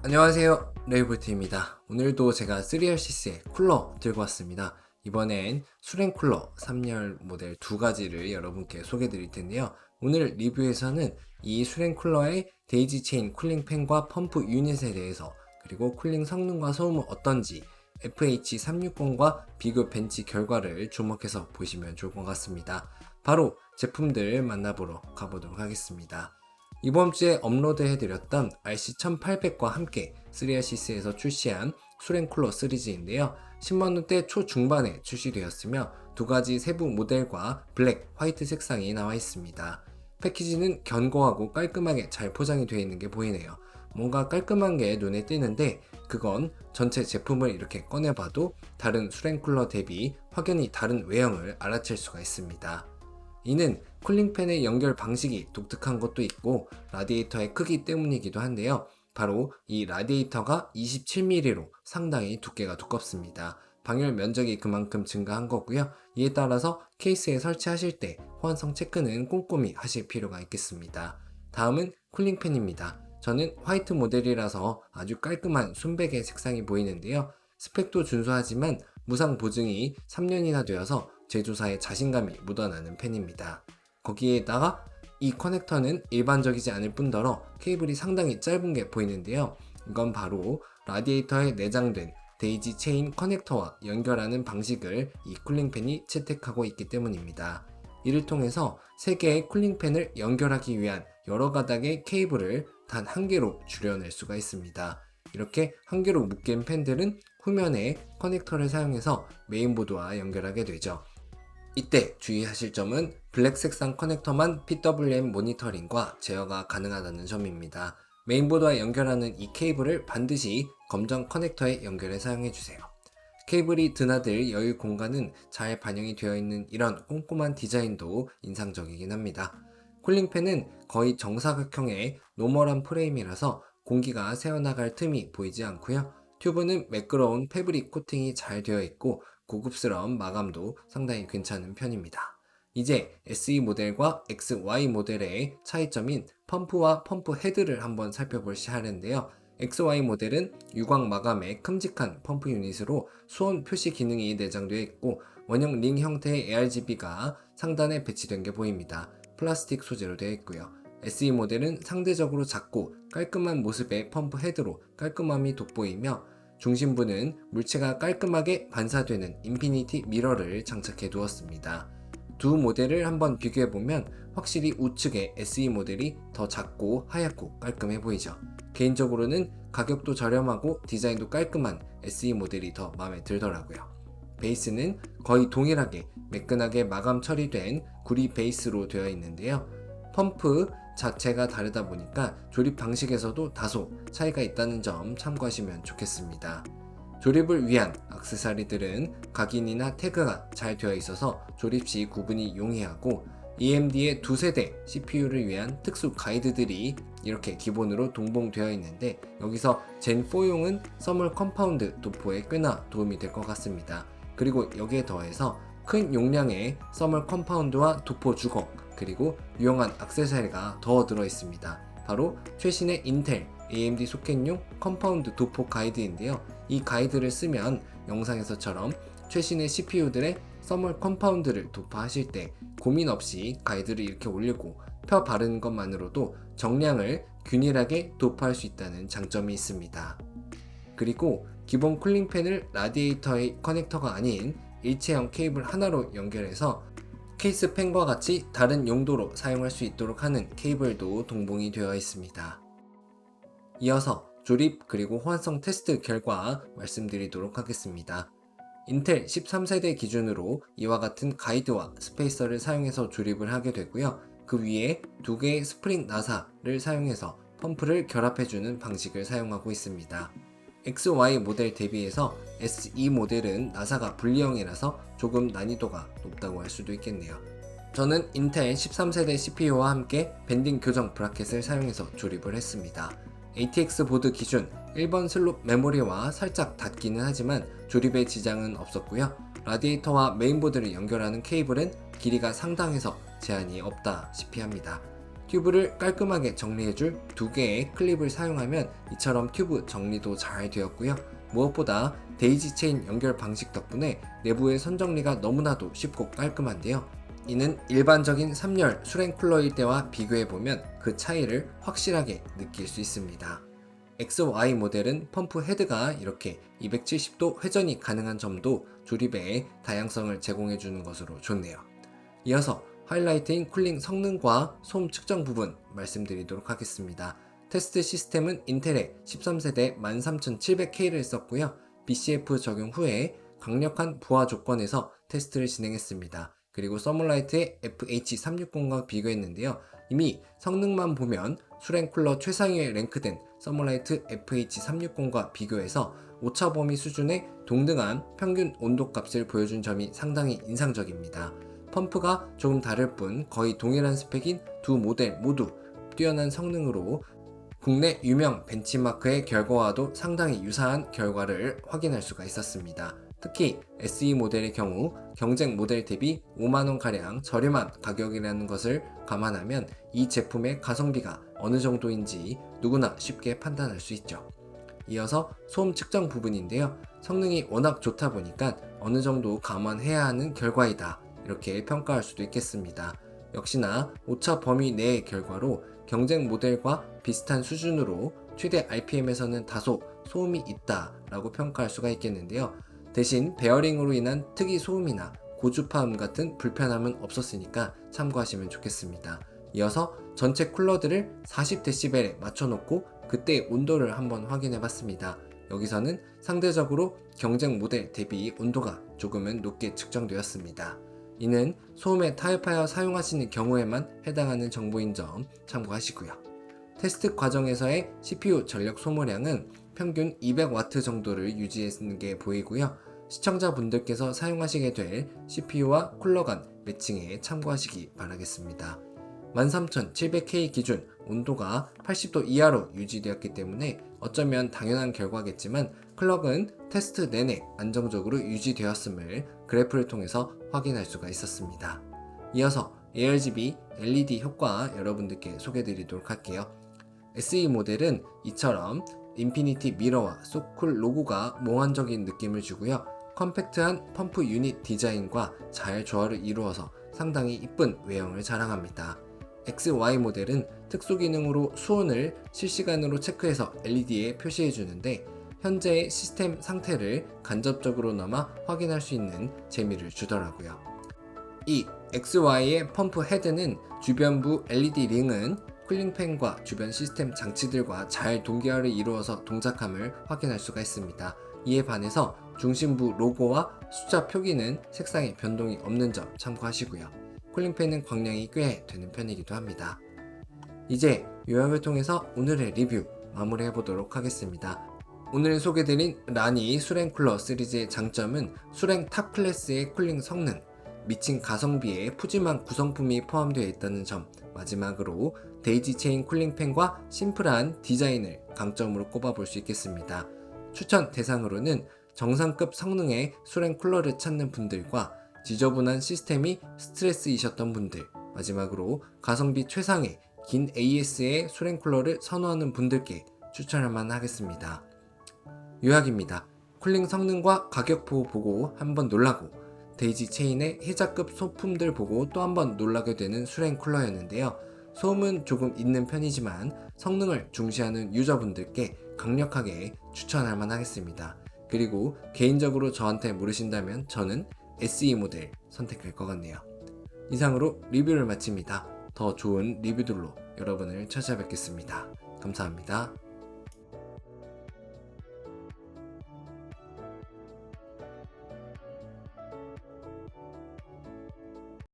안녕하세요. 레이볼트입니다. 오늘도 제가 3RC스의 쿨러 들고 왔습니다. 이번엔 수랭 쿨러 3열 모델 두 가지를 여러분께 소개해 드릴 텐데요. 오늘 리뷰에서는 이 수랭 쿨러의 데이지 체인 쿨링 팬과 펌프 유닛에 대해서 그리고 쿨링 성능과 소음은 어떤지 FH360과 비교 벤치 결과를 주목해서 보시면 좋을 것 같습니다. 바로 제품들 만나보러 가보도록 하겠습니다 이번 주에 업로드 해드렸던 RC1800과 함께 3RC스에서 출시한 수랭쿨러 시리즈인데요. 10만원대 초중반에 출시되었으며 두 가지 세부 모델과 블랙, 화이트 색상이 나와 있습니다. 패키지는 견고하고 깔끔하게 잘 포장이 되어 있는 게 보이네요. 뭔가 깔끔한 게 눈에 띄는데 그건 전체 제품을 이렇게 꺼내봐도 다른 수랭쿨러 대비 확연히 다른 외형을 알아챌 수가 있습니다. 이는 쿨링팬의 연결 방식이 독특한 것도 있고 라디에이터의 크기 때문이기도 한데요. 바로 이 라디에이터가 27mm로 상당히 두께가 두껍습니다. 방열 면적이 그만큼 증가한 거고요. 이에 따라서 케이스에 설치하실 때 호환성 체크는 꼼꼼히 하실 필요가 있겠습니다. 다음은 쿨링팬입니다. 저는 화이트 모델이라서 아주 깔끔한 순백의 색상이 보이는데요. 스펙도 준수하지만 무상 보증이 3년이나 되어서 제조사의 자신감이 묻어나는 펜입니다. 거기에다가 이 커넥터는 일반적이지 않을 뿐더러 케이블이 상당히 짧은 게 보이는데요. 이건 바로 라디에이터에 내장된 데이지 체인 커넥터와 연결하는 방식을 이 쿨링팬이 채택하고 있기 때문입니다. 이를 통해서 세 개의 쿨링팬을 연결하기 위한 여러 가닥의 케이블을 단 한 개로 줄여낼 수가 있습니다. 이렇게 한 개로 묶인 팬들은 후면에 커넥터를 사용해서 메인보드와 연결하게 되죠. 이때 주의하실 점은 블랙 색상 커넥터만 PWM 모니터링과 제어가 가능하다는 점입니다. 메인보드와 연결하는 이 케이블을 반드시 검정 커넥터에 연결해 사용해 주세요. 케이블이 드나들 여유 공간은 잘 반영이 되어 있는 이런 꼼꼼한 디자인도 인상적이긴 합니다. 쿨링팬은 거의 정사각형의 노멀한 프레임이라서 공기가 새어나갈 틈이 보이지 않고요. 튜브는 매끄러운 패브릭 코팅이 잘 되어 있고 고급스러운 마감도 상당히 괜찮은 편입니다. 이제 SE 모델과 XY 모델의 차이점인 펌프와 펌프 헤드를 한번 살펴볼시 하는데요. XY 모델은 유광 마감의 큼직한 펌프 유닛으로 수온 표시 기능이 내장되어 있고 원형 링 형태의 ARGB가 상단에 배치된 게 보입니다. 플라스틱 소재로 되어 있고요. SE 모델은 상대적으로 작고 깔끔한 모습의 펌프 헤드로 깔끔함이 돋보이며 중심부는 물체가 깔끔하게 반사되는 인피니티 미러를 장착해 두었습니다. 두 모델을 한번 비교해 보면 확실히 우측의 SE 모델이 더 작고 하얗고 깔끔해 보이죠. 개인적으로는 가격도 저렴하고 디자인도 깔끔한 SE 모델이 더 마음에 들더라고요. 베이스는 거의 동일하게 매끈하게 마감 처리된 구리 베이스로 되어 있는데요. 펌프 자체가 다르다 보니까 조립 방식에서도 다소 차이가 있다는 점 참고하시면 좋겠습니다. 조립을 위한 악세사리들은 각인이나 태그가 잘 되어 있어서 조립 시 구분이 용이하고 AMD의 두 세대 CPU를 위한 특수 가이드들이 이렇게 기본으로 동봉되어 있는데 여기서 젠4용은 서멀 컴파운드 도포에 꽤나 도움이 될 것 같습니다. 그리고 여기에 더해서 큰 용량의 서멀 컴파운드와 도포 주걱 그리고 유용한 악세사리가 더 들어 있습니다. 바로 최신의 인텔 AMD 소켓용 컴파운드 도포 가이드인데요. 이 가이드를 쓰면 영상에서처럼 최신의 CPU들의 서멀 컴파운드를 도포하실 때 고민 없이 가이드를 이렇게 올리고 펴 바르는 것만으로도 정량을 균일하게 도포할 수 있다는 장점이 있습니다. 그리고 기본 쿨링팬을 라디에이터의 커넥터가 아닌 일체형 케이블 하나로 연결해서 케이스 팬과 같이 다른 용도로 사용할 수 있도록 하는 케이블도 동봉이 되어 있습니다. 이어서 조립 그리고 호환성 테스트 결과 말씀드리도록 하겠습니다. 인텔 13세대 기준으로 이와 같은 가이드와 스페이서를 사용해서 조립을 하게 되고요. 그 위에 두 개의 스프링 나사를 사용해서 펌프를 결합해주는 방식을 사용하고 있습니다. XY 모델 대비해서 SE 모델은 나사가 분리형이라서 조금 난이도가 높다고 할 수도 있겠네요. 저는 인텔 13세대 CPU와 함께 밴딩 교정 브라켓을 사용해서 조립을 했습니다. ATX 보드 기준 1번 슬롭 메모리와 살짝 닿기는 하지만 조립에 지장은 없었고요. 라디에이터와 메인보드를 연결하는 케이블은 길이가 상당해서 제한이 없다시피 합니다. 튜브를 깔끔하게 정리해줄 두 개의 클립을 사용하면 이처럼 튜브 정리도 잘 되었고요. 무엇보다 데이지 체인 연결 방식 덕분에 내부의 선정리가 너무나도 쉽고 깔끔한데요. 이는 일반적인 3열 수랭 쿨러일 때와 비교해보면 그 차이를 확실하게 느낄 수 있습니다. XY 모델은 펌프 헤드가 이렇게 270도 회전이 가능한 점도 조립에 다양성을 제공해주는 것으로 좋네요. 이어서 하이라이트인 쿨링 성능과 소음 측정 부분 말씀드리도록 하겠습니다. 테스트 시스템은 인텔의 13세대 13700K를 썼고요. BCF 적용 후에 강력한 부하 조건에서 테스트를 진행했습니다. 그리고 서물라이트의 FH360과 비교했는데요. 이미 성능만 보면 수랭 쿨러 최상위에 랭크된 서머라이트 FH360과 비교해서 오차 범위 수준의 동등한 평균 온도 값을 보여준 점이 상당히 인상적입니다. 펌프가 조금 다를 뿐 거의 동일한 스펙인 두 모델 모두 뛰어난 성능으로 국내 유명 벤치마크의 결과와도 상당히 유사한 결과를 확인할 수가 있었습니다. 특히 SE 모델의 경우 경쟁 모델 대비 5만원가량 저렴한 가격이라는 것을 감안하면 이 제품의 가성비가 어느 정도인지 누구나 쉽게 판단할 수 있죠. 이어서 소음 측정 부분인데요. 성능이 워낙 좋다 보니까 어느 정도 감안해야 하는 결과이다. 이렇게 평가할 수도 있겠습니다. 역시나 오차 범위 내의 결과로 경쟁 모델과 비슷한 수준으로 최대 RPM에서는 다소 소음이 있다라고 평가할 수가 있겠는데요. 대신 베어링으로 인한 특이 소음이나 고주파음 같은 불편함은 없었으니까 참고하시면 좋겠습니다. 이어서 전체 쿨러들을 40dB에 맞춰놓고 그때 온도를 한번 확인해 봤습니다. 여기서는 상대적으로 경쟁 모델 대비 온도가 조금은 높게 측정되었습니다. 이는 소음에 타협하여 사용하시는 경우에만 해당하는 정보인 점 참고하시고요. 테스트 과정에서의 CPU 전력 소모량은 평균 200W 정도를 유지했는 게 보이고요. 시청자분들께서 사용하시게 될 CPU와 쿨러 간 매칭에 참고하시기 바라겠습니다. 13700K 기준 온도가 80도 이하로 유지되었기 때문에 어쩌면 당연한 결과겠지만 클럭은 테스트 내내 안정적으로 유지되었음을 그래프를 통해서 확인할 수가 있었습니다. 이어서 ARGB LED 효과 여러분들께 소개드리도록 할게요. SE 모델은 이처럼 인피니티 미러와 소쿨 로고가 몽환적인 느낌을 주고요. 컴팩트한 펌프 유닛 디자인과 잘 조화를 이루어서 상당히 이쁜 외형을 자랑합니다. XY 모델은 특수 기능으로 수온을 실시간으로 체크해서 LED에 표시해 주는데 현재의 시스템 상태를 간접적으로나마 확인할 수 있는 재미를 주더라고요. 이 XY의 펌프 헤드는 주변부 LED 링은 쿨링팬과 주변 시스템 장치들과 잘 동기화를 이루어서 동작함을 확인할 수가 있습니다. 이에 반해서 중심부 로고와 숫자 표기는 색상의 변동이 없는 점 참고하시고요. 쿨링팬은 광량이 꽤 되는 편이기도 합니다. 이제 요약을 통해서 오늘의 리뷰 마무리해 보도록 하겠습니다. 오늘 소개드린 라니 수랭 쿨러 시리즈의 장점은 수랭 탑 클래스의 쿨링 성능, 미친 가성비에 푸짐한 구성품이 포함되어 있다는 점, 마지막으로 데이지 체인 쿨링팬과 심플한 디자인을 강점으로 꼽아볼 수 있겠습니다. 추천 대상으로는 정상급 성능의 수랭 쿨러를 찾는 분들과 지저분한 시스템이 스트레스이셨던 분들, 마지막으로 가성비 최상의 긴 AS의 수랭 쿨러를 선호하는 분들께 추천할 만 하겠습니다. 요약입니다. 쿨링 성능과 가격표 보고 한번 놀라고 데이지 체인의 혜자급 소품들 보고 또 한번 놀라게 되는 수랭 쿨러였는데요. 소음은 조금 있는 편이지만 성능을 중시하는 유저분들께 강력하게 추천할 만하겠습니다. 그리고 개인적으로 저한테 물으신다면 저는 SE 모델 선택할 것 같네요. 이상으로 리뷰를 마칩니다. 더 좋은 리뷰들로 여러분을 찾아뵙겠습니다. 감사합니다.